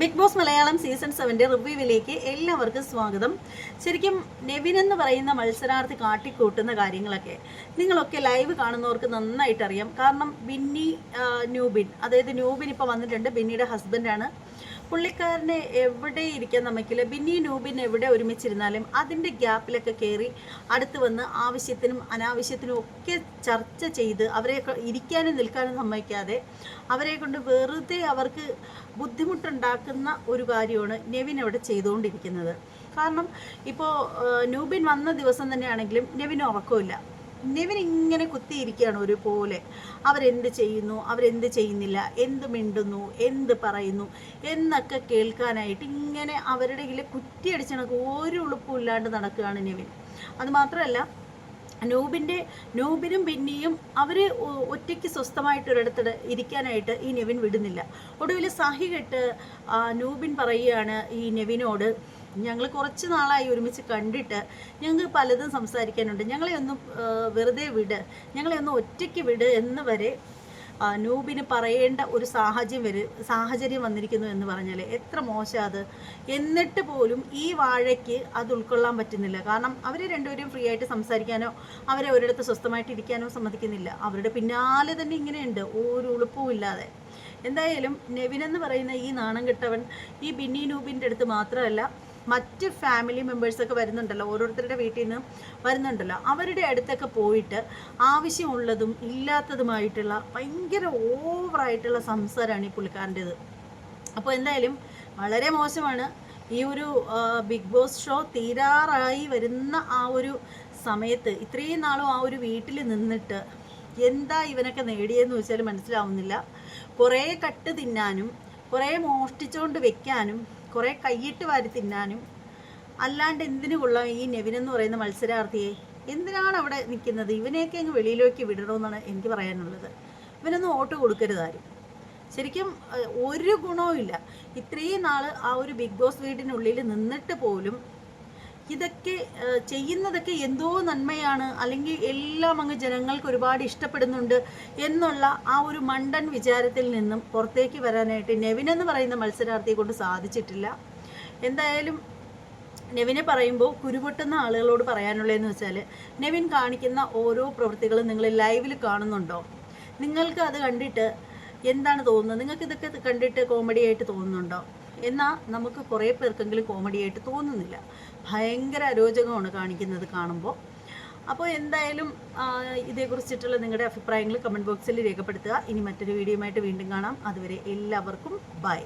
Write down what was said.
Big Boss Malayalam season സെവന്റെ റിവ്യൂവിലേക്ക് എല്ലാവർക്കും സ്വാഗതം. ശരിക്കും നെവിൻ എന്ന് പറയുന്ന മത്സരാർത്ഥി കാട്ടിക്കൂട്ടുന്ന കാര്യങ്ങളൊക്കെ നിങ്ങളൊക്കെ ലൈവ് കാണുന്നവർക്ക് നന്നായിട്ട് അറിയാം കാരണം ബിന്നി ന്യൂബിൻ അതായത് ന്യൂബിൻ ഇപ്പോൾ വന്നിട്ടുണ്ട്. ബിന്നിയുടെ ഹസ്ബൻഡാണ് പുള്ളിക്കാരനെ എവിടെ ഇരിക്കാൻ നമുക്കില്ല ബിന്നി നൂബിൻ എവിടെ ഒരുമിച്ചിരുന്നാലും അതിന്റെ ഗ്യാപ്പിലൊക്കെ കയറി അടുത്ത് വന്ന് ആവശ്യത്തിനും അനാവശ്യത്തിനും ഒക്കെ ചർച്ച ചെയ്ത് അവരെ ഇരിക്കാനും നിൽക്കാനും സമ്മതിക്കാതെ അവരെ കൊണ്ട് വെറുതെ അവർക്ക് ബുദ്ധിമുട്ടുണ്ടാക്കുന്ന ഒരു കാര്യമാണ് നെവിൻ അവിടെ ചെയ്തുകൊണ്ടിരിക്കുന്നത്. കാരണം ഇപ്പോൾ നൂബിൻ വന്ന ദിവസം തന്നെയാണെങ്കിലും നെവിൻ ഉറക്കമില്ല. നെവിൻ ഇങ്ങനെ കുത്തിയിരിക്കുകയാണ് ഒരുപോലെ. അവരെന്ത് ചെയ്യുന്നു? അവരെന്ത് ചെയ്യുന്നില്ല? എന്ത് മിണ്ടുന്നു? എന്ത് പറയുന്നു? എന്നൊക്കെ കേൾക്കാനായിട്ട് ഇങ്ങനെ അവരുടെ ഇതിൽ കുറ്റിയടിച്ച് കണക്ക് ഒരു ഉളുപ്പും ഇല്ലാണ്ട് നടക്കുകയാണ് നിവിൻ. അതുമാത്രമല്ല നൂബിന്റെ നൂബിനും ബിന്നിയും അവർ ഒറ്റയ്ക്ക് സ്വസ്ഥമായിട്ട് ഒരിടത്ത് ഇരിക്കാനായിട്ട് ഈ നെവിൻ വിടുന്നില്ല. ഒടുവിൽ സഹി കെട്ട് നൂബിൻ പറയുകയാണ് ഈ നെവിനോട് ഞങ്ങൾ കുറച്ച് നാളായി ഒരുമിച്ച് കണ്ടിട്ട് ഞങ്ങൾക്ക് പലതും സംസാരിക്കാനുണ്ട്. ഞങ്ങളെ ഒന്ന് വെറുതെ വിട്. ഞങ്ങളെ ഒന്ന് ഒറ്റയ്ക്ക് വിട് എന്ന് വരെ നൂബിന് പറയേണ്ട ഒരു സാഹചര്യം വരും സാഹചര്യം വന്നിരിക്കുന്നു എന്ന് പറഞ്ഞാൽ എത്ര മോശം അത്. എന്നിട്ട് പോലും ഈ വാഴയ്ക്ക് അത് ഉൾക്കൊള്ളാൻ പറ്റുന്നില്ല. കാരണം അവർ രണ്ടുപേരും ഫ്രീ ആയിട്ട് സംസാരിക്കാനോ അവരെ ഒരിടത്ത് സ്വസ്ഥമായിട്ട് ഇരിക്കാനോ സമ്മതിക്കുന്നില്ല. അവരുടെ പിന്നാലെ തന്നെ ഇങ്ങനെയുണ്ട്. ഒരു ഉളുപ്പവും ഇല്ലാതെ. എന്തായാലും നെവിൻ എന്ന് പറയുന്ന ഈ നാണം കെട്ടവൻ ഈ ബിന്നി നൂബിന്റെ അടുത്ത് മാത്രമല്ല മറ്റ് ഫാമിലി മെമ്പേഴ്സൊക്കെ വരുന്നുണ്ടല്ലോ ഓരോരുത്തരുടെ വീട്ടിൽ നിന്ന് വരുന്നുണ്ടല്ലോ. അവരുടെ അടുത്തൊക്കെ പോയിട്ട് ആവശ്യമുള്ളതും ഇല്ലാത്തതുമായിട്ടുള്ള ഭയങ്കര ഓവറായിട്ടുള്ള സംസാരമാണ് ഈ പുള്ളിക്കാരന്റെത്. അപ്പോൾ എന്തായാലും വളരെ മോശമാണ്. ഈ ഒരു ബിഗ് ബോസ് ഷോ തീരാറായി വരുന്ന ആ ഒരു സമയത്ത് ഇത്രയും നാളും ആ ഒരു വീട്ടിൽ നിന്നിട്ട് എന്താ ഇവനൊക്കെ നേടിയെന്ന് വെച്ചാൽ മനസ്സിലാവുന്നില്ല. കുറേ കട്ട് തിന്നാനും കുറേ മോഷ്ടിച്ചുകൊണ്ട് വെക്കാനും കുറേ കൈയിട്ട് വാരി തിന്നാനും അല്ലാണ്ട് എന്തിനു കൊള്ളാം ഈ നെവിൻ എന്ന് പറയുന്ന മത്സരാർത്ഥിയെ? എന്തിനാണ് അവിടെ നിൽക്കുന്നത്? ഇവനെയൊക്കെ അങ്ങ് വെളിയിലേക്ക് വിടണമെന്നാണ് എനിക്ക് പറയാനുള്ളത്. ഇവനൊന്നും വോട്ട് കൊടുക്കരുത് ആരും. ശരിക്കും ഒരു ഗുണവും ഇല്ല ഇത്രയും നാൾ ആ ഒരു ബിഗ് ബോസ് വീടിനുള്ളിൽ നിന്നിട്ട് പോലും ഇതൊക്കെ ചെയ്യുന്നതൊക്കെ എന്തോ നന്മയാണ് അല്ലെങ്കിൽ എല്ലാം അങ്ങ് ജനങ്ങൾക്ക് ഒരുപാട് ഇഷ്ടപ്പെടുന്നുണ്ട് എന്നുള്ള ആ ഒരു മണ്ടൻ വിചാരത്തിൽ നിന്നും പുറത്തേക്ക് വരാനായിട്ട് നെവിൻ എന്ന് പറയുന്ന മത്സരാർത്ഥിയെ കൊണ്ട് സാധിച്ചിട്ടില്ല. എന്തായാലും നെവിനെ പറയുമ്പോൾ കുരുപൊട്ടുന്ന ആളുകളോട് പറയാനുള്ളതെന്ന് വെച്ചാൽ നെവിൻ കാണിക്കുന്ന ഓരോ പ്രവൃത്തികളും നിങ്ങൾ ലൈവിൽ കാണുന്നുണ്ടോ? നിങ്ങൾക്ക് അത് കണ്ടിട്ട് എന്താണ് തോന്നുന്നത്? നിങ്ങൾക്ക് ഇതൊക്കെ കണ്ടിട്ട് കോമഡി ആയിട്ട് തോന്നുന്നുണ്ടോ? എന്നാൽ നമുക്ക് കുറേ പേർക്കെങ്കിലും കോമഡി ആയിട്ട് തോന്നുന്നില്ല. ഭയങ്കര അരോചകമാണ് കാണിക്കുന്നത് കാണുമ്പോൾ അപ്പോൾ എന്തായാലും ഇതേക്കുറിച്ചിട്ടുള്ള നിങ്ങളുടെ അഭിപ്രായങ്ങൾ കമന്റ് ബോക്സിൽ രേഖപ്പെടുത്തുക. ഇനി മറ്റൊരു വീഡിയോയുമായിട്ട് വീണ്ടും കാണാം. അതുവരെ എല്ലാവർക്കും ബൈ